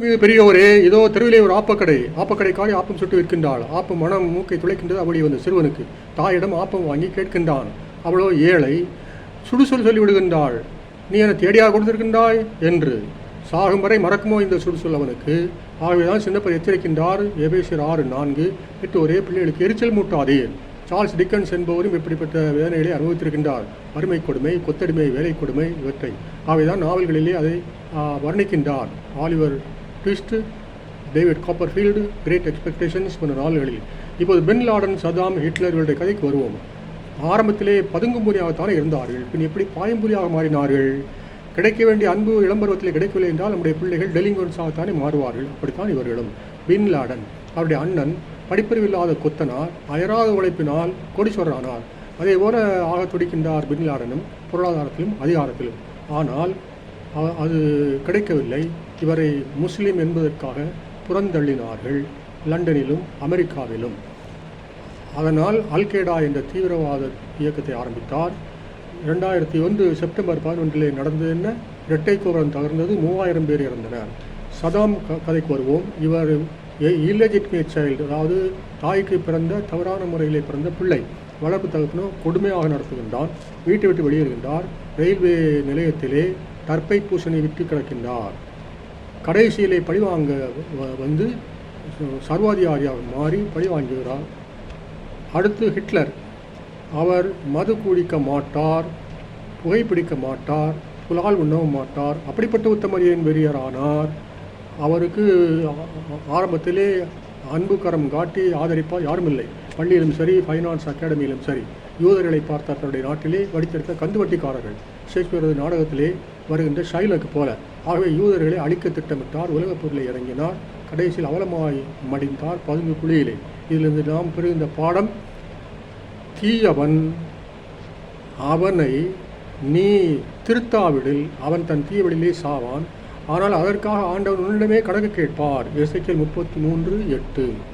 பெரிய பெரியவரே இதோ தெருவிலே ஒரு ஆப்பக்கடை. ஆப்பக்கடை காரி ஆப்பம் சுட்டு விற்கின்றாள். ஆப்பம் மனம் மூக்கை துளைக்கின்றது. அப்படி வந்த சிறுவனுக்கு. தாயிடம் ஆப்பம் வாங்கி கேட்கின்றான். அவளோ ஏழை சுடுசொல் சொல்லி விடுகின்றாள் நீ என தேடியாக கொடுத்திருக்கின்றாய்? என்று. சாகும் வரை மறக்குமோ இந்த சுடுசொல் அவனுக்கு? ஆகவேதான் சின்னப்பர் எச்சரிக்கின்றார். எபேசியர் ஆறு நான்கு. எட்டு ஒரே பிள்ளைகளுக்கு எரிச்சல் மூட்டாதே. சார்ல்ஸ் டிக்கன்ஸ் என்பவரும் இப்படிப்பட்ட வேதனைகளை அனுபவித்திருக்கின்றார். வறுமை கொடுமை கொத்தடிமை வேலை கொடுமை இவற்றை. ஆகவேதான் நாவல்களிலே அதை வர்ணிக்கின்றார். Oliver Twist David Copperfield Great Expectations போன்ற நாள்களில். இப்போது பின் லாடன் சதாம் ஹிட்லர் இவருடைய கதைக்கு வருவோம். ஆரம்பத்திலே பதுங்கும்புலியாகத்தானே இருந்தார்கள். பின் எப்படி பாயம்புரியாக மாறினார்கள்? கிடைக்க வேண்டிய அன்பு இளம்பருவத்தில் கிடைக்கவில்லை என்றால் நம்முடைய பிள்ளைகள் டெலிங்கன்ஸாகத்தானே மாறுவார்கள். அப்படித்தான் இவர்களும். பின் லாடன் அவருடைய அண்ணன் படிப்பறிவில்லாத கொத்தனார் அயராத உழைப்பினால் கோடீஸ்வரரானார் அதே போல ஆக துடிக்கின்றார் பின் லாடனும் பொருளாதாரத்திலும் அதிகாரத்திலும். ஆனால் அது கிடைக்கவில்லை. இவரை முஸ்லிம் என்பதற்காக புறந்தள்ளினார்கள் லண்டனிலும் அமெரிக்காவிலும். அதனால் அல்கேடா என்ற தீவிரவாத இயக்கத்தை ஆரம்பித்தார். இரண்டாயிரத்தி ஒன்று செப்டம்பர் பதினொன்றிலே நடந்தது என்ன? இரட்டை கோபுரம் தகர்ந்தது மூவாயிரம் பேர் இறந்தனர். சதாம் க கதைக்கு வருவோம். இவர் இல்லெஜிட்மேட் சைல்டு அதாவது தாய்க்கு பிறந்த தவறான முறையிலே பிறந்த பிள்ளை. வளர்ப்பு தகப்பனோ கொடுமையாக நடத்துகின்றார். வீட்டை விட்டு வெளியேறுகின்றார். ரயில்வே நிலையத்திலே தற்பை பூசணி விற்று கிடக்கின்றார். கடைசியிலே பழிவாங்க வ- வந்து சர்வாதிகாரியாக மாறி பழிவாங்குகிறார் அடுத்து ஹிட்லர். அவர் மது குடிக்க மாட்டார் புகைப்பிடிக்க மாட்டார் புலால் உண்ணவும் மாட்டார். அப்படிப்பட்ட உத்தமரியின் வெறியரானார் அவருக்கு ஆரம்பத்திலே அன்பு கரம் காட்டி ஆதரிப்பார் யாரும் இல்லை பள்ளியிலும் சரி ஃபைனான்ஸ் அகாடமியிலும் சரி. யூதர்களை பார்த்த தன்னுடைய நாட்டிலே வடித்தெடுத்த கந்துவட்டிக்காரர்கள். ஷேக்ஸ்பியரது நாடகத்திலே வருகின்ற ஷைலக்கு போல. ஆகவே யூதர்களை அழிக்க திட்டமிட்டார் உலகப் பொருளை இறங்கினார் கடைசியில் அவலமாய் மடிந்தார் பதுங்கு குழியிலே. இதிலிருந்து நாம் பெறுகின்ற பாடம் தீயவன் அவனை நீ திருத்தாவிடில் அவன் தன் தீயவழிலே சாவான். ஆனால் அதற்காக ஆண்டவன் உன்னிடமே கணக்கு கேட்பார். இசைக்கில் முப்பத்தி மூன்று எட்டு.